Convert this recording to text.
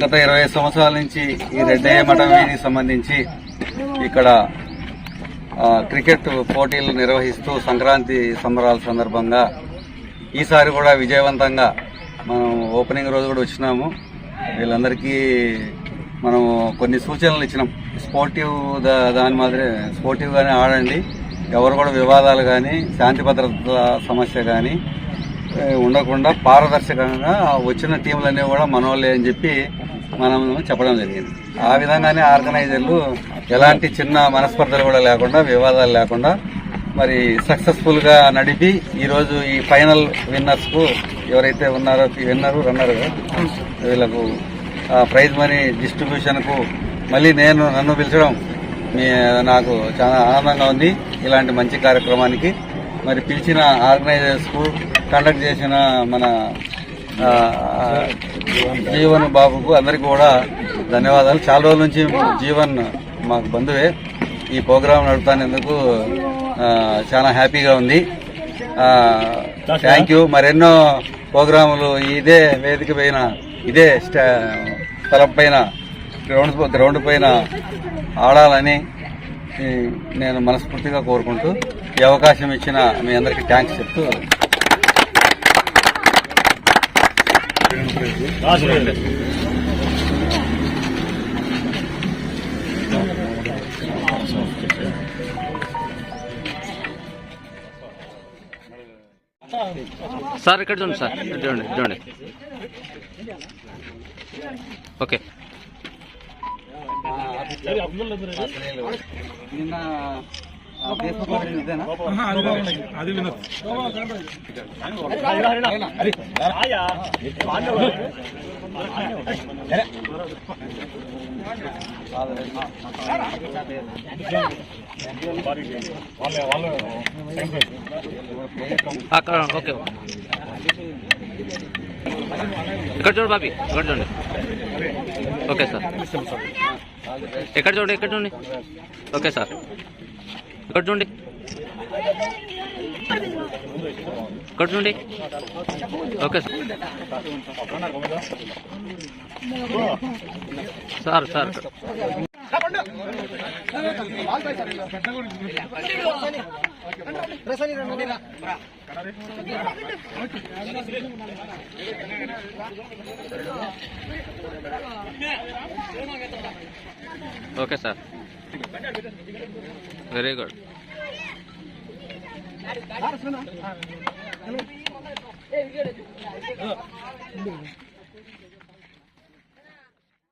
గత ఇరవై సంవత్సరాల నుంచి ఈ రెడ్డయ్య మఠం వీధికి సంబంధించి ఇక్కడ క్రికెట్ పోటీలు నిర్వహిస్తూ సంక్రాంతి సంబరాల సందర్భంగా ఈసారి కూడా విజయవంతంగా మనం ఓపెనింగ్ రోజు కూడా వచ్చినాము. వీళ్ళందరికీ మనం కొన్ని సూచనలు ఇచ్చినాం. స్పోర్టివ్ దాని మాదిరి స్పోర్టివ్గానే ఆడండి. ఎవరు కూడా వివాదాలు కానీ శాంతి భద్రత సమస్య కానీ ఉండకుండా పారదర్శకంగా వచ్చిన టీంలన్నీ కూడా మనోళ్ళే అని చెప్పి మనం చెప్పడం జరిగింది. ఆ విధంగానే ఆర్గనైజర్లు ఎలాంటి చిన్న మనస్పర్ధలు కూడా లేకుండా వివాదాలు లేకుండా మరి సక్సెస్ఫుల్గా నడిపి ఈరోజు ఈ ఫైనల్ విన్నర్స్కు ఎవరైతే ఉన్నారో విన్నరు రన్నరు వీళ్ళకు ఆ, ప్రైజ్ మనీ డిస్ట్రిబ్యూషన్కు మళ్ళీ నేను నన్ను పిలిచడం మీ నాకు చాలా ఆనందంగా ఉంది. ఇలాంటి మంచి కార్యక్రమానికి మరి పిలిచిన ఆర్గనైజర్స్కు కండక్ట్ చేసిన మన జీవన్ బాబుకు అందరికీ కూడా ధన్యవాదాలు. చాలా రోజుల నుంచి జీవన్ మాకు బంధువే. ఈ ప్రోగ్రాం నడుపుతానేందుకు చాలా హ్యాపీగా ఉంది. Thank you. మరెన్నో ప్రోగ్రాములు ఇదే వేదిక పైన ఇదే స్టా స్థలం పైన గ్రౌండ్ గ్రౌండ్ పైన ఆడాలని నేను మనస్ఫూర్తిగా కోరుకుంటూ ఈ అవకాశం ఇచ్చిన మీ అందరికీ థ్యాంక్స్ చెప్తూ సార్ ఇక్కడ చూడండి సార్. చూడండి చూడండి. ఓకే. నిన్న ఆ, ఫేస్బుక్లో పెట్టింది ఇదేనా? అది వినోద్ అక్కడ ఓకే ఇక్కడ చూడు బాబీ ఇక్కడ చూడండి ఓకే సార్ ఎక్కడ చూడండి ఎక్కడ చూడండి ఓకే సార్ ఇక్కడ చూడండి. ఇక్కడ చూడండి. Okay sir. Sir sir. Okay sir. Very good